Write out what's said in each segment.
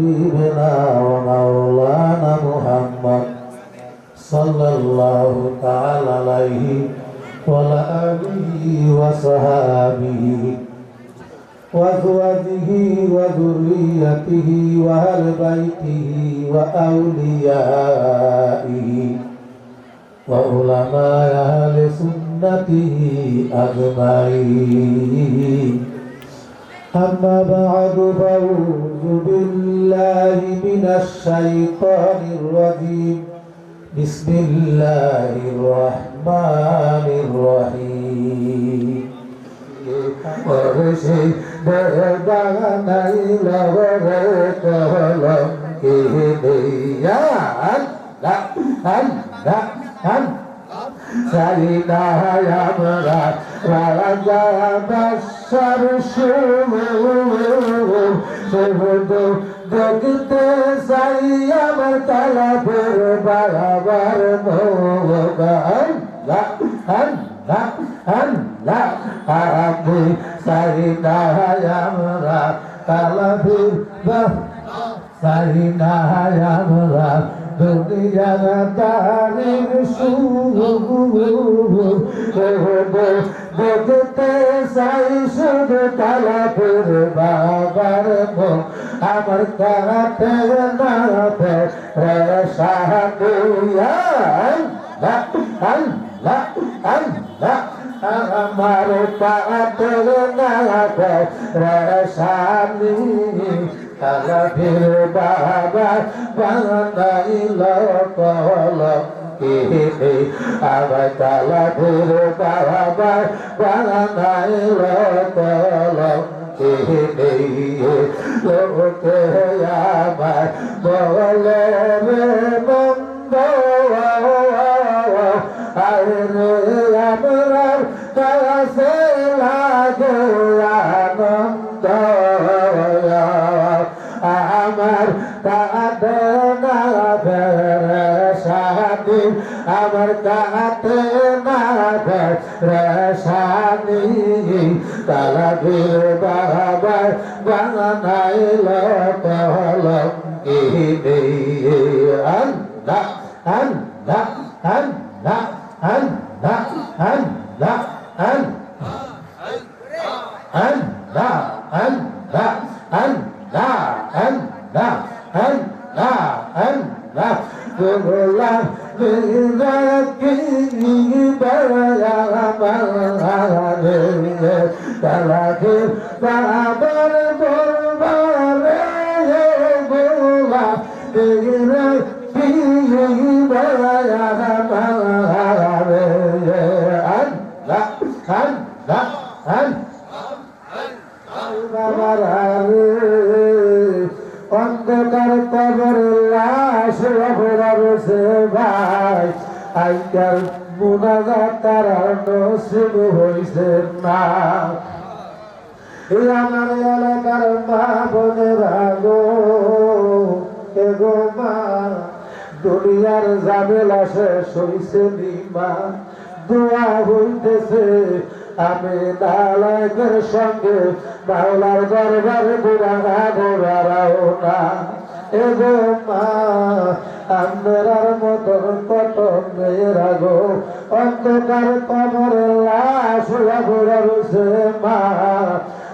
حبيبنا ومولانا محمد صلى الله تعالى عليه وعلى آله وصحابه وأزواجه وذريته وأهل بيته وأوليائه وعلماء أهل سنته أجمعين أما بعد فأعوذ بالله من الشيطان الرجيم. بسم الله الرحمن الرحيم. ورشي دردانا إلى يا فوجب الشمس شهد দেখতে চাই আমার তালাবের বারাবার ভোগ হ্যাঁ হ্যাঁ কাতে না রে সামী কালাফির বাবা বানাইল কলম আবার কালাফির বাবা বানাইল কলম লোকে আমার বলে রে বন্ধ আরে আমার কাঁদে না রে সানি আমার কাঁদে না তারা সানি তালা দিল বাবা বানাইল কলঙ্গিনী Hal, hal, hal, hal, hal, hal, hal, অপরাধে ভাই। আইকার মুনাগা তারা নসিব হইছে না। আমার এলাকার মা বোনের আগো এগো মা, দুনিয়ার জামেলা শেষ হইছে নিমা দোয়া হইতেছে, আমি নালাকের সঙ্গে বাউলার দরবারে বুড়া ঘোরাও না। এগো মা আপনার মতন কত মেয়েরা গো অন্ধকার কবরে লাশ ঘোরা রয়েছে মা।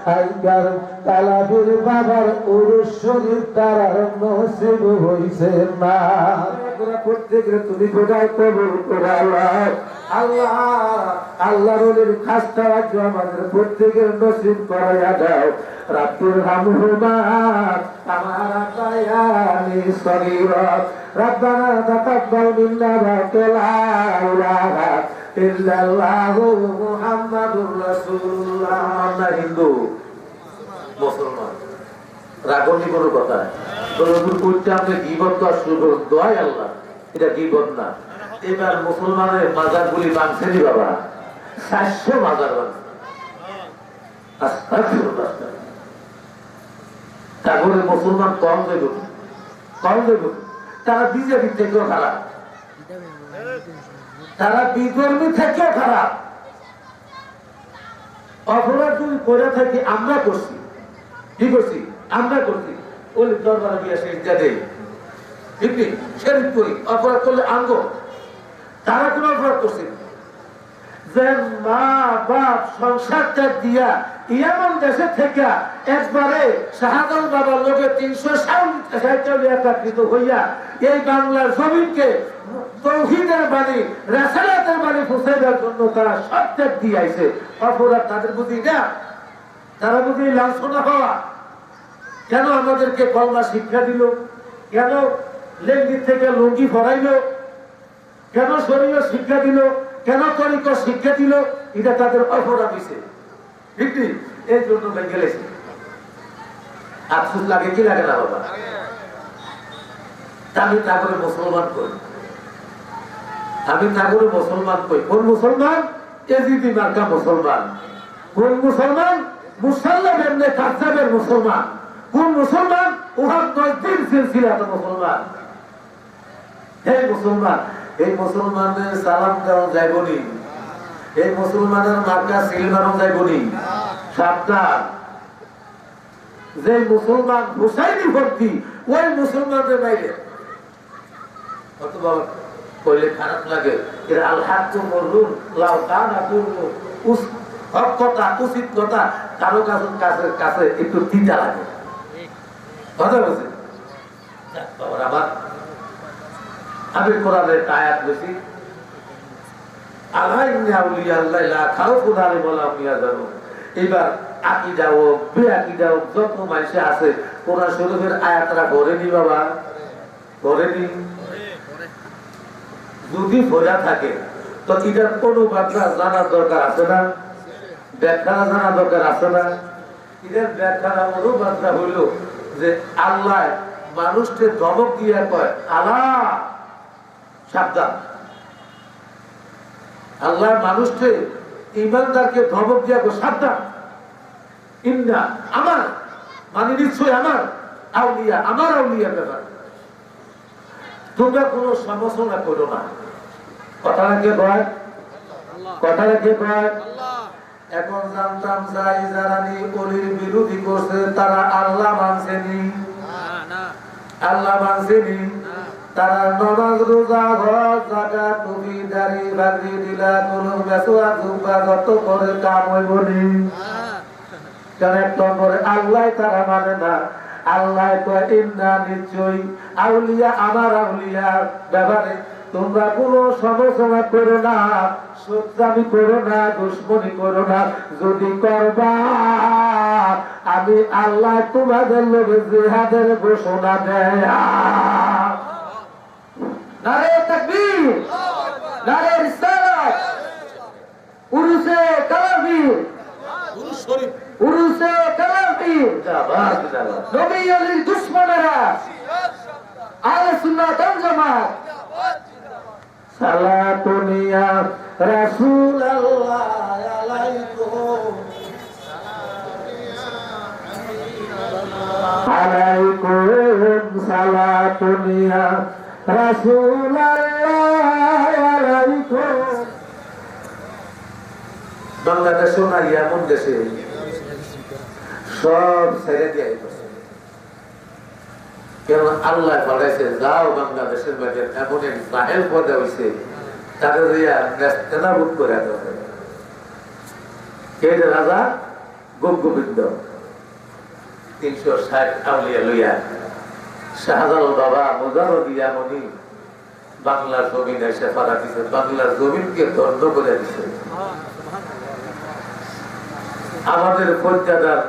আইকার তালাবির বাবার উরুষ শরীর তারার নসিব হইছে না প্রত্যেকের তুমি গোটাই কবর করালাম আল্লাহ আল্লাহ রলির খাস্তা রাজ্য আমাদের প্রত্যেকের নসিব করাইয়া দাও রাত্রির হামহুমা আমার আতায়ানি সগীরা ربنا تقبل منا وكلا إله إلا الله محمد رسول الله আমরা হিন্দু মুসলমান রাগনি কোনো কথা রসুল করতে আপনি গিবত করা শুরু করুন। দোয়াই আল্লাহ, এটা গিবত না। এবার মুসলমানের মাজার গুলি বাংছেনি বাবা। চারশো মাজার তারপরে মুসলমান কম দেব। কম দেব। তারা বিজেপি থেকেও খারাপ। তারা বিজেপি থেকেও খারাপ। অপরাধ যদি করে থাকি, আমরা করছি। কি করছি? আমরা করছি। ওই দরবারে গিয়ে সে ইজ্জা দেয় ঠিক নেই শরীর করি অপরাধ করলে আঙ্গ। তারা কোন অপরাধ করছে মা বাপ দিয়া ইয়ামন দেশে থেকে একবারে বাবার লোকে তিনশো সাহিত্য হইয়া এই বাংলার জমিনকে তৌহিদের বাণী, রেসালাতের বাণী ফুসাইবার জন্য তারা সব ত্যাগ দিয়ে অপরাধ তাদের বুঝি না? তারা বুঝি লাঞ্ছনা হওয়া। কেন আমাদেরকে কলমা শিক্ষা দিল? কেন লেঙ্গি থেকে লুঙ্গি ফরাইলো কেন শরীর শিক্ষা দিল? কেন তরিক শিক্ষা দিল? এটা তাদের অপরাধ হয়েছে ঠিক এই জন্য গেলেছে আফসুস লাগে, কি লাগে না বাবা? আমি তা করে মুসলমান করি আমি তা করে মুসলমান কই? কোন মুসলমান? এজিদি মার্কা মুসলমান। কোন মুসলমান? মুসাল্লাম এমনি কাজাবের মুসলমান। কোন মুসলমান, উহার নজদিন সিলসিলাতে মুসলমান। হে মুসলমান, এই মুসলমানের সালাম দেওয়া যাইবনি এই মুসলমানের মার্কা সিল মানো যাইবনি সাবধান। যে মুসলমান হুসাইনি ভক্তি, ওই মুসলমানদের বাইরে। বাবা কইলে খারাপ লাগে এর আল্লাহ তো মরুন লাউ হক কথা, উচিত কথা, কারও কাছে কাছে একটু তিতা লাগে। এবার হোক যত মানুষ আছে, কোরআন শরীফের আয়াতরা বাবা? যদি ফোরা থাকে, তো এটার কোনো বার্তা জানার দরকার আছে না? ব্যাখ্যা জানার দরকার আছে না? এটার ব্যাখ্যা অনুবাদটা হইল যে আল্লাহ মানুষকে ধমক দিয়ে কয়, আল্লাহ, সাবধান। আল্লাহ মানুষকে ইমানদারকে ধমক দিয়া গো সাবধান। ইন্না আমার মানে নিশ্চয় আমার আউলিয়া আমার আউলিয়া ব্যাপার। তোমরা কোনো সমালোচনা করো না। কথাটা কে কয়? কথাটা কয়? এখন জানতাম যাই যারা নি অলির বিরোধী করছে তারা আল্লাহ মানছেনি। আল্লাহ মানছেনি। তারা নমাজ রোজা ঘর জাগা টুপি দাড়ি বাগড়ি দিলা কোনো বেসুয়া জুব্বা যত করে কাম হইবনি কারণ এক নম্বরে আল্লাহ তারা মানে না। আল্লাহ কয় ইন্না নিশ্চয়ই আউলিয়া আমার আউলিয়া। ব্যাপারে তোমরা কোনো সমালোচনা করো না সত্যামি করো না, দুশ্মনী করো না। যদি করবা, আমি আল্লাহ তোমাদের লোকে জেহাদের ঘোষণা দেয়। উরুসে কালাফির উরুসে সালাতুনিয়া রাসূলুল্লাহ আলাইকুম। আলাইকুম সালাতুনিয়া রাসূলুল্লাহ আলাইকুম। বাংলাদেশও না এমন দেশে। সব ছেড়ে দিয়ে কেন আল্লাহ বলেছে যাও বাংলাদেশের মাঝে এমন এক জাহেল পদে হয়েছে তাদের নেস্তেনাবুদ করে কে রাজা? গোপগোবিন্দ তিনশো ষাট আউলিয়া লইয়া শাহজাল বাবা মুজার দিয়া মনি বাংলার জমিন এসে ফারা দিছে বাংলার জমিনকে দণ্ড করে দিছে। আমাদের পর্যাদার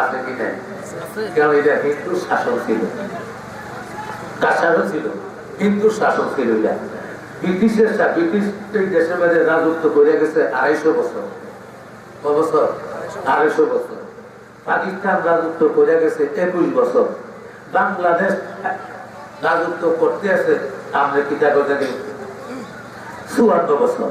আছে কি নাই হিন্দু শাসন ছিল? ছিল? হিন্দু শাসন ছিল ব্রিটিশের রাজত্ব করে গেছে আড়াইশো বছর। বছর? আড়াইশো বছর। পাকিস্তান রাজত্ব করে গেছে একুশ বছর। বাংলাদেশ রাজত্ব করতে আছে, আমরা কি দেখো চুয়ান্ন বছর।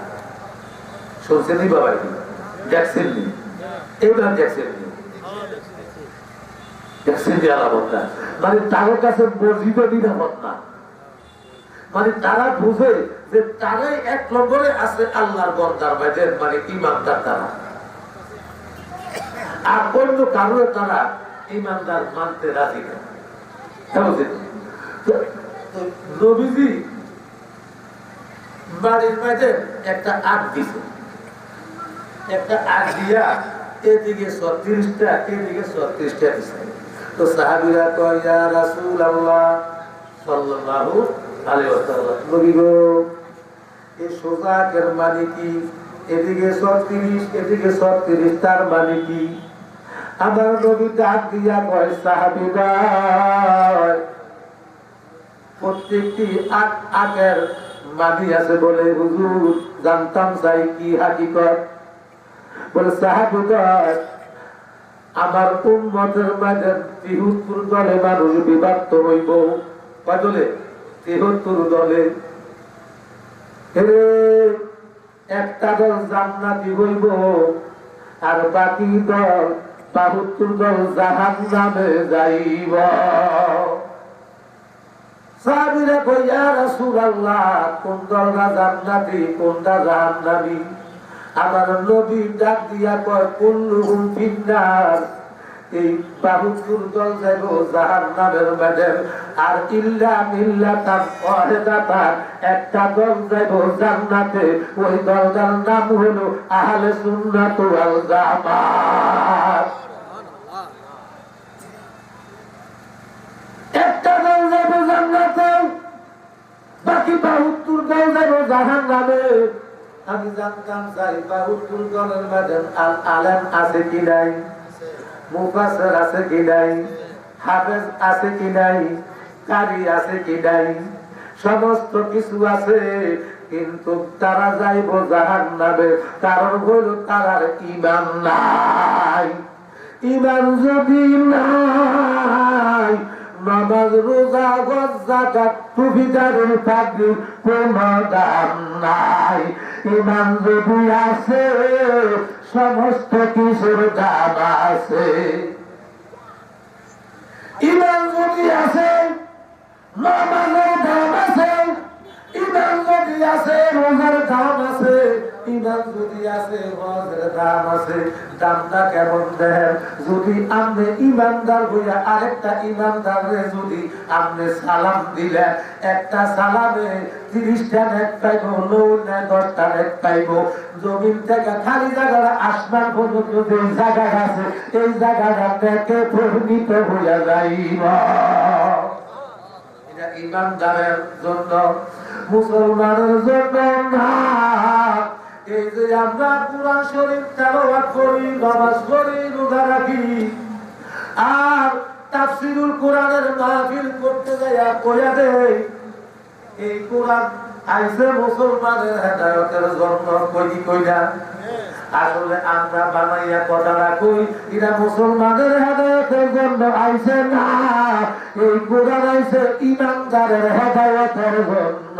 গা শুনছেন নি বাবা দেখছেন নি? দেখছেন নি? দেখছেন আলামত মানে তাদের কাছে মসজিদও নিরাপদ না। মানে তারা বুঝে যে তারাই এক নম্বরে আছে আল্লাহর বন্দার মানে ইমানদার তারা। আর অন্য কারণে তারা ইমানদার মানতে রাজি না। নবীজি বাড়ির মাঝে একটা আট দিছে একটা আট দিয়া এদিকে ছত্রিশটা এদিকে ছত্রিশটা দিছে। তো সাহাবিরা কয়, ইয়া আল্লাহ সাল্লাল্লাহু আলাইহি ওয়াসাল্লাম। নবী সোজাকের মানে কি? এদিকে ছত্রিশ এদিকে ছত্রিশ, তার মানে কি? আমার নবী ডাক দিয়া কয়, সাহাবিরা, প্রত্যেকটি আট আগের মানি আছে বলে হুজুর জানতাম চাই কি হাকিকত? সাহাবুদার আমার মাঝে দলে মানুষ বিভক্ত হইব। কদলে তিহত্তর দলে একটা দল জান্নাতি হইব আর বাকি দল বাহুত্তর দল জাহান নামে যাইব। সাহাবীরা কই ইয়া রাসূলুল্লাহ, কোন দলটা জান্নাতি, কোনটা জাহান্নামী? আমার নবী ডাক দিয়া কয়, কুল্লুহুম ফিন্নার। এই বাহুতুর দল যাইব জাহান্নামের ম্যাডাম আর ইল্লা মিল্লা তার ওয়াহিদাতান, একটা দল যাইব জান্নাতে, ওই দলটার নাম হলো আহলে সুন্নাত ওয়াল জামাত। একটা দল যাবে জান্নাতে, বাকি বাহুত্তর দল যাবে জাহান নামে আমি জানতাম চাই বাহুত্তর দলের মাঝে আল আলেম আছে কি নাই? মুফাসের আছে কি নাই? হাফেজ আছে কি নাই? কারি আছে কি নাই? সমস্ত কিছু আছে, কিন্তু তারা যাইব জাহান নামে কারণ হইল তারার ইমান নাই। ইমান যদি নাই, নামাজ, রোজা গজ জাকাত টুপিদারের থাকবে কোন দাম নাই। ইমান যদি আছে, সমস্ত কিছুর দাম আছে। ইমান যদি আছে, নামাজের দাম আছে। ইমান যদি আছে, রোজার দাম আছে। ইমান যদি আছে, হজের দাম আছে, দামটা কেমন দেন? যদি আপনি ইমানদার হইয়া আরেকটা ইমানদারে যদি আপনি সালাম দিলেন, একটা সালামে তিরিশটা পাইব দশটা পাইব। জমিন থেকে খালি জায়গাটা আসমান পর্যন্ত যে জায়গা আছে, এই জায়গাটা থেকে হইয়া যাইব। ইমানদারের জন্য, মুসলমানের জন্য না। এই যে আমরা কোরআন শরীফ তেলাওয়াত করি, নামাজ পড়ি, রোজা রাখি, আর কোরআনের মাহফিল করতে এই কোরআন আইসে মুসলমানের হেদায়তের জন্য কই আসলে আমরা বানাইয়া কথাটা কই, এরা মুসলমানের হেদায়তের জন্য আইসে না, এই কোরআন আইসে ইমানদারের হেদায়তের জন্য।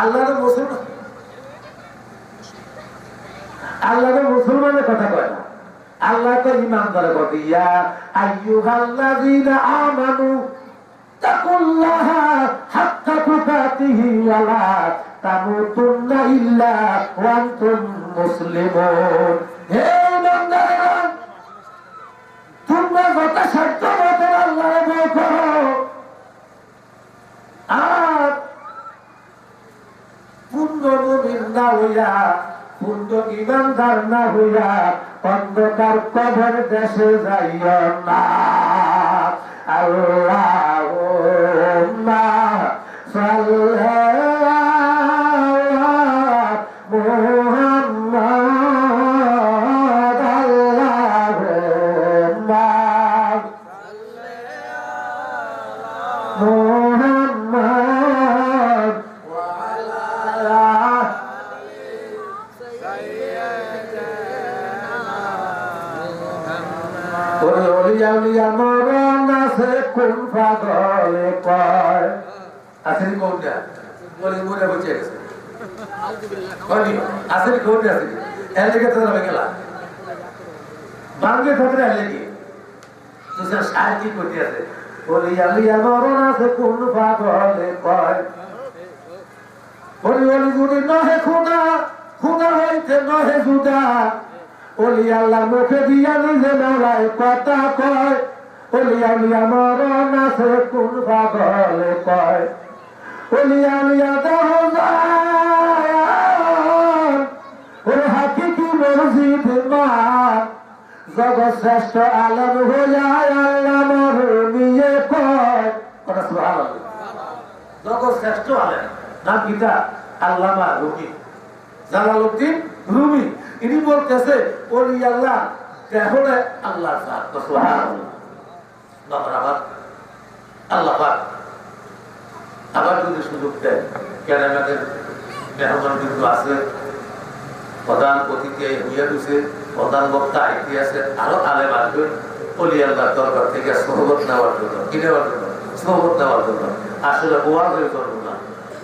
আল্লাহ মুসলমান আল্লাহ মুসলমানের কথা কয় না। আল্লাহ তো ইমানদারের কথা ইয়া আমানু তোমরা সাধ্য মতো আল্লাহর ভয় করো আর পূর্ণ মুমিন না হইয়া পূর্ণ ইমানদার না হইয়া অন্ধকার কবর দেশে যাইও না। আল্লাহ ওরে অলিয়া অলিয়া মরণ আছে কোন পাগলে কয় আসেনি কোনটা? বলে মনে বসে গেছে আসেনি কোনটা আসেনি? এর লেগে তো আমি গেলাম বাঙ্গে থাকলে এর লেগে। তুই সাহায্য করতে আছে? আছে খুদা হইতে নহে জুদা ওলি আল্লাহ মুখে দিয়া নিজে মেলায় কথা কয়। ওলি আলিয়া মরণ আছে কোন পাগলে কয়। ওলি আলিয়া দেহ ওরে হাকিকি মসজিদ মা জগৎ শ্রেষ্ঠ আলম হইয়া আল্লাহ মরমিয়ে কয়। জগৎ শ্রেষ্ঠ আলেন নাম গীতা আল্লামা জালালউদ্দিন রুমি। ইনি বলতেছে, ওলি আল্লাহ কেহনে আল্লাহ আল্লাহ আবার যদি সুযোগ দেয়, কেন আমাদের মেহমান কিন্তু আছে? প্রধান অতিথি হইয়া প্রধান বক্তা আইতি আছে, আরও আলেম আসবেন অলি আল্লাহ দরবার থেকে সহবত নেওয়ার জন্য, কি নেওয়ার জন্য? সহবত নেওয়ার জন্য। আসলে